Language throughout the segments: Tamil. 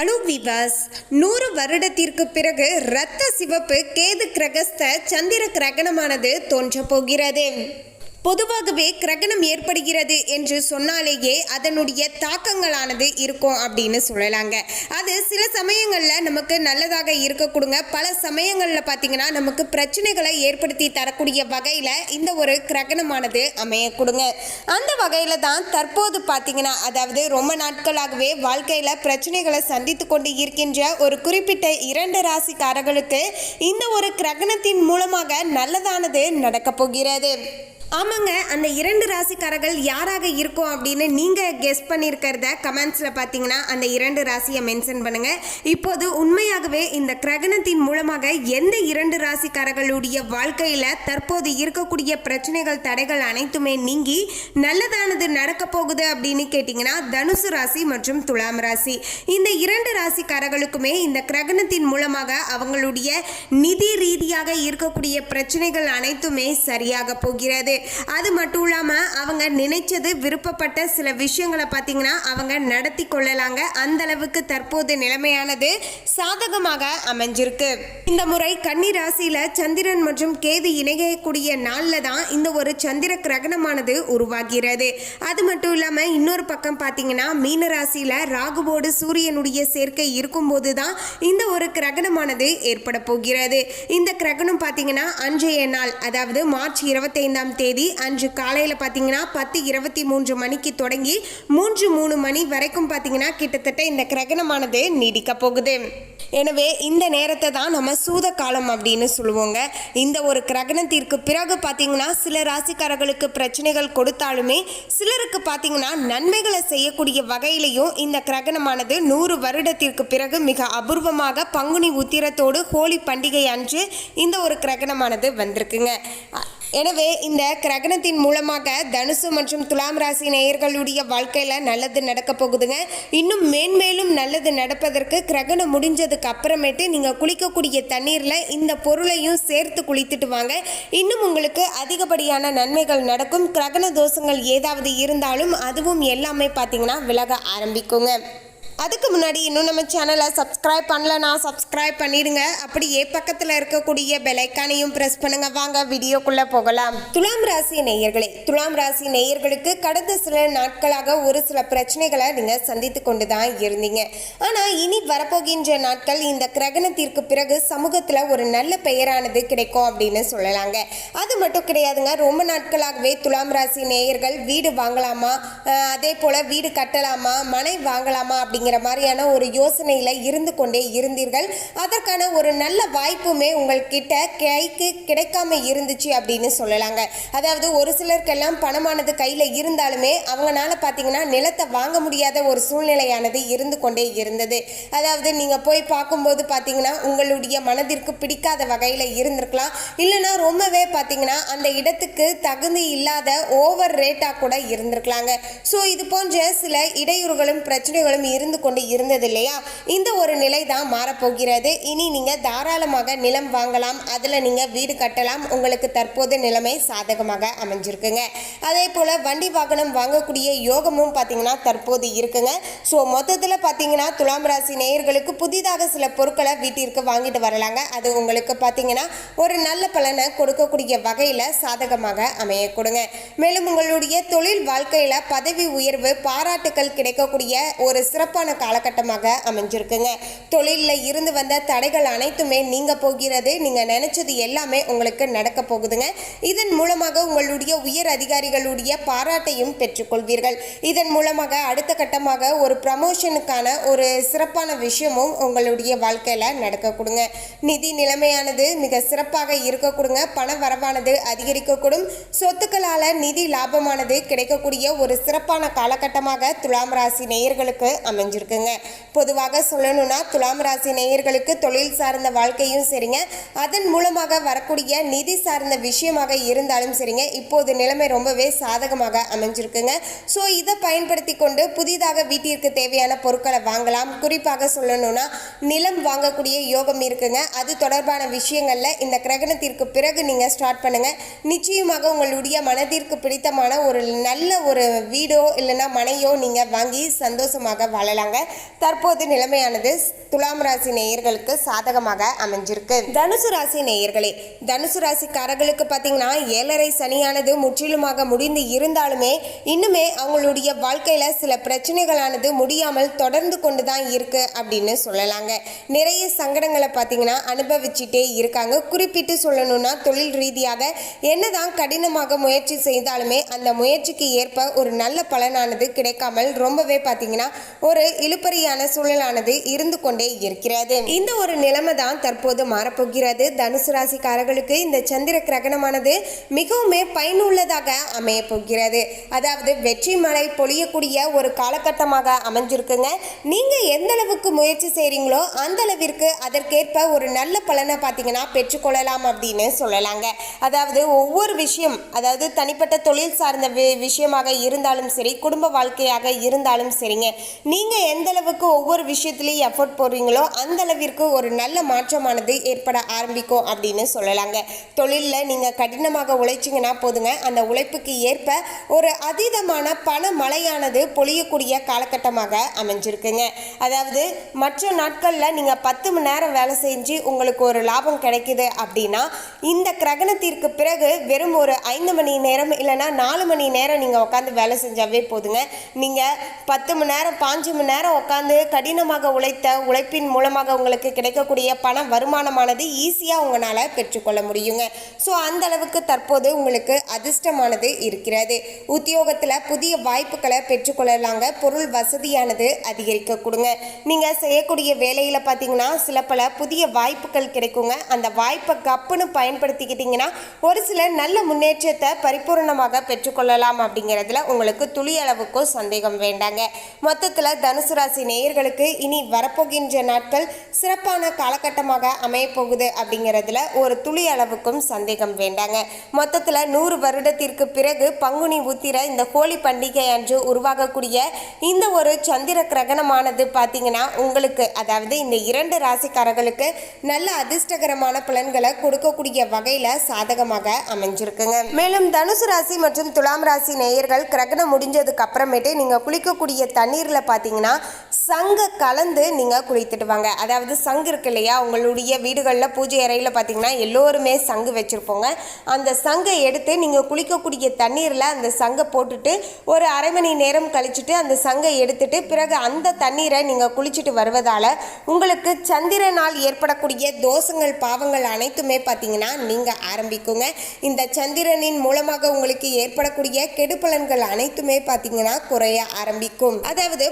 அலோ விவாஸ் நூறு வருடத்திற்கு பிறகு இரத்த சிவப்பு கேது கிரகஸ்த சந்திர கிரகணமானது தோன்றப் போகிறது. பொதுவாகவே கிரகணம் ஏற்படுகிறது என்று சொன்னாலேயே அதனுடைய தாக்கங்களானது இருக்கும் அப்படின்னு சொல்லலாங்க. அது சில சமயங்களில் நமக்கு நல்லதாக இருக்க கொடுங்க. பல சமயங்களில் பார்த்தீங்கன்னா நமக்கு பிரச்சனைகளை ஏற்படுத்தி தரக்கூடிய வகையில் இந்த ஒரு கிரகணமானது அமையக்கூடுங்க அந்த வகையில் தான் தற்போது பார்த்தீங்கன்னா அதாவது ரொம்ப நாட்களாகவே வாழ்க்கையில் பிரச்சனைகளை சந்தித்து கொண்டு இருக்கின்ற ஒரு குறிப்பிட்ட இரண்டு ராசிக்காரர்களுக்கு இந்த ஒரு கிரகணத்தின் மூலமாக நல்லதானது நடக்கப் போகிறது. ஆமாங்க அந்த இரண்டு ராசிக்காரர்கள் யாராக இருக்கும் அப்படின்னு நீங்கள் கெஸ் பண்ணியிருக்கிறத கமெண்ட்ஸில் பார்த்தீங்கன்னா அந்த இரண்டு ராசியை மென்ஷன் பண்ணுங்கள் இப்போது உண்மையாகவே இந்த கிரகணத்தின் மூலமாக எந்த இரண்டு ராசிக்காரர்களுடைய வாழ்க்கையில் தற்போது இருக்கக்கூடிய பிரச்சனைகள் தடைகள் அனைத்துமே நீங்கி நல்லதானது நடக்க போகுது அப்படின்னு கேட்டிங்கன்னா தனுசு ராசி மற்றும் துலாம் ராசி. இந்த இரண்டு ராசிக்காரர்களுக்குமே இந்த கிரகணத்தின் மூலமாக அவங்களுடைய நிதி ரீதியாக இருக்கக்கூடிய பிரச்சனைகள் அனைத்துமே சரியாக போகிறது. அது மட்டும் இல்லாமல் அவங்க நினைச்சது விருப்பப்பட்ட சில விஷயங்களை பார்த்தீங்கன்னா அவங்க நடத்தி கொள்ளலாங்க. அந்த அளவுக்கு தற்போது நிலைமையானது சாதகமாக அமைஞ்சிருக்கு. இந்த முறை கன்னி ராசியில சந்திரன் மற்றும் கேது இணையக்கூடிய நாளில் தான் இந்த ஒரு சந்திர கிரகணமானது உருவாகிறது. அது மட்டும் இல்லாம இன்னொரு பக்கம் பார்த்தீங்கன்னா மீன ராசியில ராகுவோடு சூரியனுடைய சேர்க்கை இருக்கும்போது தான் இந்த ஒரு கிரகணமானது ஏற்பட போகிறது. இந்த கிரகணம் பார்த்தீங்கன்னா அன்றைய நாள் அதாவது மார்ச் இருபத்தைந்தாம் தேதி அன்று காலையில் பார்த்தீங்கன்னா பத்து இருபத்தி மூன்று மணிக்கு தொடங்கி மூன்று மூணு மணி வரைக்கும் பார்த்தீங்கன்னா கிட்டத்தட்ட இந்த கிரகணமானது நீடிக்க போகுது. எனவே இந்த நேரத்தை தான் நம்ம சூத காலம் அப்படின்னு சொல்லுவோங்க. இந்த ஒரு கிரகணத்திற்கு பிறகு பார்த்தீங்கன்னா சில ராசிக்காரர்களுக்கு பிரச்சனைகள் கொடுத்தாலுமே சிலருக்கு பார்த்தீங்கன்னா நன்மைகளை செய்யக்கூடிய வகையிலையும் இந்த கிரகணமானது நூறு வருடத்திற்கு பிறகு மிக அபூர்வமாக பங்குனி உத்திரத்தோடு ஹோலி பண்டிகை அன்று இந்த ஒரு கிரகணமானது வந்திருக்குங்க. எனவே இந்த கிரகணத்தின் மூலமாக தனுசு மற்றும் துலாம் ராசி நேயர்களுடைய வாழ்க்கையில் நல்லது நடக்க போகுதுங்க. இன்னும் மேன்மேலும் நல்லது நடப்பதற்கு கிரகணம் முடிஞ்சதுக்கு அப்புறமேட்டு நீங்கள் குளிக்கக்கூடிய தண்ணீரில் இந்த பொருளையும் சேர்த்து குளித்துட்டு வாங்க. இன்னும் உங்களுக்கு அதிகப்படியான நன்மைகள் நடக்கும். கிரகண தோஷங்கள் ஏதாவது இருந்தாலும் அதுவும் எல்லாமே பார்த்தீங்கன்னா விலக ஆரம்பிக்குங்க. அதுக்கு முன்னாடி இன்னும் நம்ம சேனலை சப்ஸ்கிரைப் பண்ணலனா சப்ஸ்கிரைப் பண்ணிடுங்க. அப்படியே பக்கத்தில் இருக்கக்கூடிய பெலைக்கானையும் ப்ரெஸ் பண்ணுங்க. வாங்க வீடியோக்குள்ளே போகலாம். துலாம் ராசி நேயர்களே துலாம் ராசி நேயர்களுக்கு கடந்த சில நாட்களாக ஒரு சில பிரச்சனைகளை நீங்கள் சந்தித்து கொண்டு தான் இருந்தீங்க. ஆனால் இனி வரப்போகின்ற நாட்கள் இந்த கிரகணத்திற்கு பிறகு சமூகத்தில் ஒரு நல்ல பெயரானது கிடைக்கும் அப்படின்னு சொல்லலாங்க. அது மட்டும் கிடையாதுங்க ரொம்ப நாட்களாகவே துலாம் ராசி நேயர்கள் வீடு வாங்கலாமா? அதே போல் வீடு கட்டலாமா? மனை வாங்கலாமா? அப்படிங்கிற மாதிரியான ஒரு யோசனையில் இருந்து கொண்டே இருந்தீர்கள். அதற்கான ஒரு நல்ல வாய்ப்புமே உங்கள்கிட்ட கைக்கு கிடைக்காம இருந்துச்சு அப்படின்னு சொல்லலாங்க. அதாவது ஒரு சிலருக்கெல்லாம் பணமானது கையில் இருந்தாலுமே அவங்களால பார்த்தீங்கன்னா நிலத்தை வாங்க முடியாத ஒரு சூழ்நிலையானது இருந்து கொண்டே இருந்தது. அதாவது நீங்கள் போய் பார்க்கும்போது பார்த்தீங்கன்னா உங்களுடைய மனதிற்கு பிடிக்காத வகையில் இருந்திருக்கலாம். இல்லைன்னா ரொம்பவே பார்த்தீங்கன்னா அந்த இடத்துக்கு தகுதி இல்லாத ஓவர் ரேட்டாக கூட இருந்திருக்கலாங்க. ஸோ இது போன்ற சில இடையூறுகளும் பிரச்சனைகளும் இருந்து கொண்டு இருந்தது இல்லையா? இந்த ஒரு நிலை தான் மாறப்போகிறது. இனி நீங்கள் தாராளமாக நிலம் வாங்கலாம். அதில் நீங்கள் வீடு கட்டலாம். உங்களுக்கு தற்போது நிலைமை சாதகமாக அமைஞ்சிருக்குங்க. அதே போல் வண்டி வாகனம் வாங்கக்கூடிய யோகமும் பார்த்தீங்கன்னா தற்போது இருக்குங்க. ஸோ மொத்தத்தில் பார்த்தீங்கன்னா துலாம் ராசி நேயர்களுக்கு புதிதாக சில பொருட்களை வீட்டிற்கு வாங்கிட்டு வரலாங்க. அது உங்களுக்கு பார்த்தீங்கன்னா ஒரு நல்ல பலனை கொடுக்கக்கூடிய வகையில் சாதகமாக அமைய கொடுங்க மேலும் உங்களுடைய தொழில் வாழ்க்கையில் பதவி உயர்வு பாராட்டுக்கள் கிடைக்கக்கூடிய ஒரு சிறப்பான காலகட்டமாக அமைஞ்சிருக்குங்க. தொழிலில் இருந்து வந்த தடைகள் அனைத்துமே நீங்கள் போகிறது நீங்கள் நினைச்சது எல்லாமே உங்களுக்கு நடக்க போகுதுங்க. இதன் மூலமாக உங்களுடைய உயர் அதிகாரிகளுடைய பாராட்டையும் பெற்றுக்கொள்வீர்கள். இதன் மூலமாக அடுத்த கட்டமாக ஒரு ப்ரமோஷனுக்கான ஒரு சிறப்பான விஷயமும் உங்களுடைய வாழ்க்கையில் நடக்க கொடுங்க. நிதி நிலைமையானது மிக சிறப்பாக இருக்க கொடுங்க. பண வரவானது அதிகரிக்கக்கூடும் சொத்துக்களால் நிதி லாபமானது கிடைக்கக்கூடிய ஒரு சிறப்பான காலகட்டமாக துலாம் ராசி நேயர்களுக்கு அமைஞ்சிருக்குங்க. பொதுவாக சொல்லணும்னா துலாம் ராசி நேயர்களுக்கு தொழில் சார்ந்த வாழ்க்கையும் சரிங்க. அதன் மூலமாக வரக்கூடிய நிதி சார்ந்த விஷயமாக இருந்தாலும் சரிங்க. இப்போது நிலைமை ரொம்பவே சாதகமாக அமைஞ்சிருக்குங்க. ஸோ இதை பயன்படுத்தி கொண்டு புதிதாக வீட்டிற்கு தேவையான பொருட்களை வாங்கலாம். குறிப்பாக சொல்லணும்னா நிலம் வாங்கக்கூடிய யோகம் இருக்குங்க. அது தொடர்பான விஷயங்களில் இந்த கிரகணத்திற்கு பிறகு நீங்கள் ஸ்டார்ட் பண்ணுங்க. நிச்சயமாக உங்களுடைய மனதிற்கு பிடித்தமான ஒரு நல்ல ஒரு வீடோ இல்லைன்னா மனையோ நீங்கள் வாங்கி சந்தோஷமாக வாழலாம். செய்யலாங்க தற்போது நிலைமையானது துலாம் ராசி நேயர்களுக்கு சாதகமாக அமைஞ்சிருக்கு. தனுசு ராசி நேயர்களே தனுசு ராசிக்காரர்களுக்கு பார்த்தீங்கன்னா ஏழரை சனியானது முற்றிலுமாக முடிந்து இருந்தாலுமே இன்னுமே அவங்களுடைய வாழ்க்கையில சில பிரச்சனைகளானது முடியாமல் தொடர்ந்து கொண்டு தான் இருக்கு அப்படின்னு சொல்லலாங்க. நிறைய சங்கடங்களை பார்த்தீங்கன்னா அனுபவிச்சுட்டே இருக்காங்க. குறிப்பிட்டு சொல்லணும்னா தொழில் ரீதியாக என்னதான் கடினமாக முயற்சி செய்தாலுமே அந்த முயற்சிக்கு ஏற்ப ஒரு நல்ல பலனானது கிடைக்காமல் ரொம்பவே பார்த்தீங்கன்னா ஒரு இழுபறியான சூழலானது இருந்து கொண்டே இருக்கிறது. இந்த ஒரு நிலைமை தான் தற்போது மாறப்போகிறது. தனுசு ராசிக்காரர்களுக்கு இந்த சந்திர கிரகணமானது மிகவுமே பயனுள்ளதாக அமைய போகிறது அதாவது வெற்றி மழை பொழியக்கூடிய ஒரு காலகட்டமாக அமைஞ்சிருக்குங்க. நீங்க எந்த அளவுக்கு முயற்சி செய்றீங்களோ அந்த அளவிற்கு அதற்கேற்ப ஒரு நல்ல பலனை பார்த்தீங்கன்னா பெற்றுக்கொள்ளலாம் அப்படின்னு சொல்லலாங்க. அதாவது ஒவ்வொரு விஷயம் அதாவது தனிப்பட்ட தொழில் சார்ந்த விஷயமாக இருந்தாலும் சரி குடும்ப வாழ்க்கையாக இருந்தாலும் சரிங்க. நீங்க எந்த அளவுக்கு ஒவ்வொரு விஷயத்துலையும் எஃபோர்ட் போடுறீங்களோ அந்த அளவிற்கு ஒரு நல்ல மாற்றமானது ஏற்பட ஆரம்பிக்கும் அப்படின்னு சொல்லலாங்க. தொழிலில் நீங்கள் கடினமாக உழைச்சிங்கன்னா போதுங்க. அந்த உழைப்புக்கு ஏற்ப ஒரு அதீதமான பண மழையானது பொழியக்கூடிய காலகட்டமாக அமைஞ்சிருக்குங்க. அதாவது மற்ற நாட்களில் நீங்கள் பத்து மணி நேரம் வேலை செஞ்சு உங்களுக்கு ஒரு லாபம் கிடைக்குது அப்படின்னா இந்த கிரகணத்திற்கு பிறகு வெறும் ஒரு ஐந்து மணி நேரம் இல்லைன்னா நாலு மணி நேரம் நீங்கள் உட்காந்து வேலை செஞ்சாவே போதுங்க. நீங்கள் பத்து மணி நேரம் பாஞ்சு மணி நேரம் உட்காந்து கடினமாக உழைத்த உழைப்பின் மூலமாக உங்களுக்கு கிடைக்கக்கூடிய பண வருமானமானது ஈஸியாக உங்களால் பெற்றுக்கொள்ள முடியுங்க. ஸோ அந்த அளவுக்கு தற்போது உங்களுக்கு அதிர்ஷ்டமானது இருக்கிறது. உத்தியோகத்தில் புதிய வாய்ப்புகளை பெற்றுக்கொள்ளலாங்க. பொருள் வசதியானது அதிகரிக்க கொடுங்க. நீங்கள் செய்யக்கூடிய வேலையில் பார்த்தீங்கன்னா சில பல புதிய வாய்ப்புகள் கிடைக்குங்க. அந்த வாய்ப்பை கப்புன்னு பயன்படுத்திக்கிட்டிங்கன்னா ஒரு சில நல்ல முன்னேற்றத்தை பரிபூர்ணமாக பெற்றுக்கொள்ளலாம் அப்படிங்கிறதுல உங்களுக்கு துளி அளவுக்கும் சந்தேகம் வேண்டாங்க. மொத்தத்தில் தனுசு ராசி நேயர்களுக்கு இனி வரப்போகின்ற நாட்கள் சிறப்பான காலகட்டமாக அமையப்போகுது அப்படிங்கிறதுல ஒரு துளி அளவுக்கும் சந்தேகம் வேண்டாங்க. மொத்தத்தில் நூறு வருடத்திற்கு பிறகு பங்குனி உத்திர இந்த ஹோலி பண்டிகை அன்று உருவாகக்கூடிய இந்த ஒரு சந்திர கிரகணமானது பார்த்தீங்கன்னா உங்களுக்கு அதாவது இந்த இரண்டு ராசிக்காரர்களுக்கு நல்ல அதிர்ஷ்டகரமான பலன்களை கொடுக்கக்கூடிய வகையில் சாதகமாக அமைஞ்சிருக்குங்க. மேலும் தனுசு ராசி மற்றும் துலாம் ராசி நேயர்கள் கிரகணம் முடிஞ்சதுக்கு அப்புறமேட்டு நீங்கள் குளிக்கக்கூடிய தண்ணீரில் பார்த்தீங்கன்னா சங்க கலந்து நீங்கள் குளித்துட்டு வாங்க. அதாவது சங்கு இருக்கு இல்லையா? உங்களுடைய வீடுகளில் பூஜை அறையில் பார்த்தீங்கன்னா எல்லோருமே சங்கு வச்சுருப்போங்க. அந்த சங்கை எடுத்து நீங்கள் குளிக்கக்கூடிய தண்ணீரில் அந்த சங்கை போட்டுட்டு ஒரு அரை மணி நேரம் கழிச்சுட்டு அந்த சங்கை எடுத்துட்டு பிறகு அந்த தண்ணீரை நீங்கள் குளிச்சுட்டு வருவதால் உங்களுக்கு சந்திரனால் ஏற்படக்கூடிய தோஷங்கள் பாவங்கள் அனைத்துமே பார்த்தீங்கன்னா நீங்கள் ஆரம்பிக்குங்க. இந்த சந்திரனின் மூலமாக உங்களுக்கு ஏற்படக்கூடிய கெடுபலன்கள் அனைத்துமே பார்த்தீங்கன்னா குறைய ஆரம்பிக்கும். அதாவது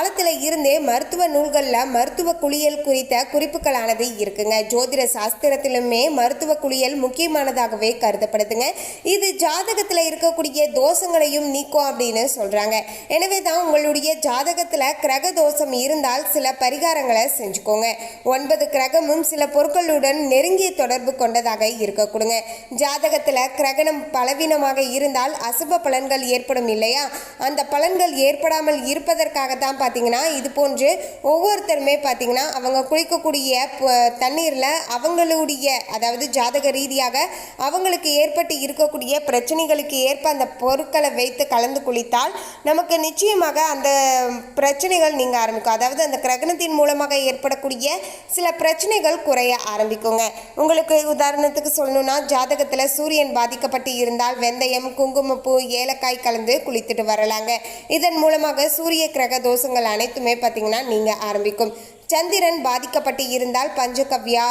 காலத்தில் இருந்தே மருத்துவ நூல்களில் மருத்துவ குளியல் குறித்த குறிப்புகளானது இருக்குங்க. ஜோதிட சாஸ்திரத்திலுமே மருத்துவ குளியல் முக்கியமானதாகவே கருதப்படுதுங்க. இது ஜாதகத்தில் இருக்கக்கூடிய தோஷங்களையும் நீக்கும் அப்படின்னு சொல்கிறாங்க எனவே தான் உங்களுடைய ஜாதகத்தில் கிரக தோஷம் இருந்தால் சில பரிகாரங்களை செஞ்சுக்கோங்க. ஒன்பது கிரகமும் சில பொருட்களுடன் நெருங்கிய தொடர்பு கொண்டதாக இருக்கக்கூடுங்க. ஜாதகத்தில் கிரகணம் பலவீனமாக இருந்தால் அசுப பலன்கள் ஏற்படும் இல்லையா? அந்த பலன்கள் ஏற்படாமல் இருப்பதற்காக தான் பார்த்தீங்கன்னா இது போன்று ஒவ்வொருத்தருமே பார்த்தீங்கன்னா அவங்க குளிக்கக்கூடிய தண்ணீரில் அவங்களுடைய அதாவது ஜாதக ரீதியாக அவங்களுக்கு ஏற்பட்டு இருக்கக்கூடிய பிரச்சனைகளுக்கு ஏற்ப அந்த பொருட்களை வைத்து கலந்து குளித்தால் நமக்கு நிச்சயமாக அந்த பிரச்சனைகள் நீங்க ஆரம்பிக்கும். அதாவது அந்த கிரகணத்தின் மூலமாக ஏற்படக்கூடிய சில பிரச்சனைகள் குறைய ஆரம்பிக்குங்க. உங்களுக்கு உதாரணத்துக்கு சொல்லணும்னா ஜாதகத்தில் சூரியன் பாதிக்கப்பட்டு இருந்தால் வெந்தயம் குங்குமப்பூ ஏலக்காய் கலந்து குளித்துட்டு வரலாங்க. இதன் மூலமாக சூரிய கிரக தோஷங்கள் அனைத்துமே பார்த்தீங்கன்னா நீங்க ஆரம்பிக்கும். சந்திரன் பாதிக்கப்பட்டு இருந்தால் பஞ்சகவ்யா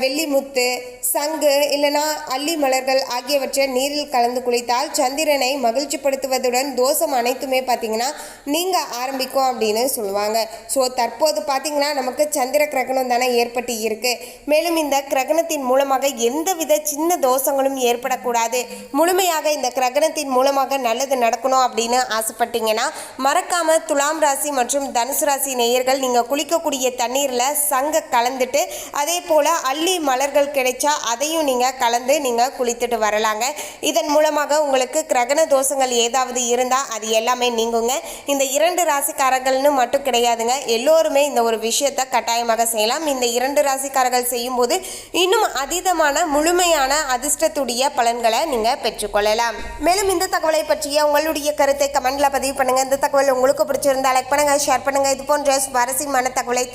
வெள்ளிமுத்து சங்கு இல்லைனா அல்லி மலர்கள் ஆகியவற்றை நீரில் கலந்து குளித்தால் சந்திரனை மகிழ்ச்சிப்படுத்துவதுடன் தோஷம் அனைத்துமே பார்த்தீங்கன்னா நீங்கள் ஆரம்பிக்கும் அப்படின்னு சொல்லுவாங்க. ஸோ தற்போது பார்த்தீங்கன்னா நமக்கு சந்திர கிரகணம் தானே ஏற்பட்டு இருக்கு. மேலும் இந்த கிரகணத்தின் மூலமாக எந்தவித சின்ன தோஷங்களும் ஏற்படக்கூடாது. முழுமையாக இந்த கிரகணத்தின் மூலமாக நல்லது நடக்கணும் அப்படின்னு ஆசைப்பட்டீங்கன்னா மறக்காமல் துலாம் ராசி மற்றும் தனுசு ராசி நேயர்கள் நீங்கள் குளிக்கக்கூடிய தண்ணீரில் சங்க கலந்துட்டு அதே போல் அள்ளி மலர்கள் கிடைச்சா அதையும் நீங்கள் கலந்து நீங்கள் குளித்துட்டு வரலாங்க. இதன் மூலமாக உங்களுக்கு கிரகண தோஷங்கள் ஏதாவது இருந்தால் அது எல்லாமே நீங்குங்க. இந்த இரண்டு ராசிக்காரர்கள்னு மட்டும் கிடையாதுங்க. எல்லோருமே இந்த ஒரு விஷயத்தை கட்டாயமாக செய்யலாம். இந்த இரண்டு ராசிக்காரர்கள் செய்யும்போது இன்னும் அதீதமான முழுமையான அதிர்ஷ்டத்துடைய பலன்களை நீங்கள் பெற்றுக்கொள்ளலாம். மேலும் இந்த தகவலை பற்றிய உங்களுடைய கருத்தை கமெண்ட்ல பதிவு பண்ணுங்கள் இந்த தகவல் உங்களுக்கு பிடிச்சிருந்தா லைக் பண்ணுங்கள் ஷேர் பண்ணுங்க. இது போன்ற சுவாரஸ்யமான தகவலை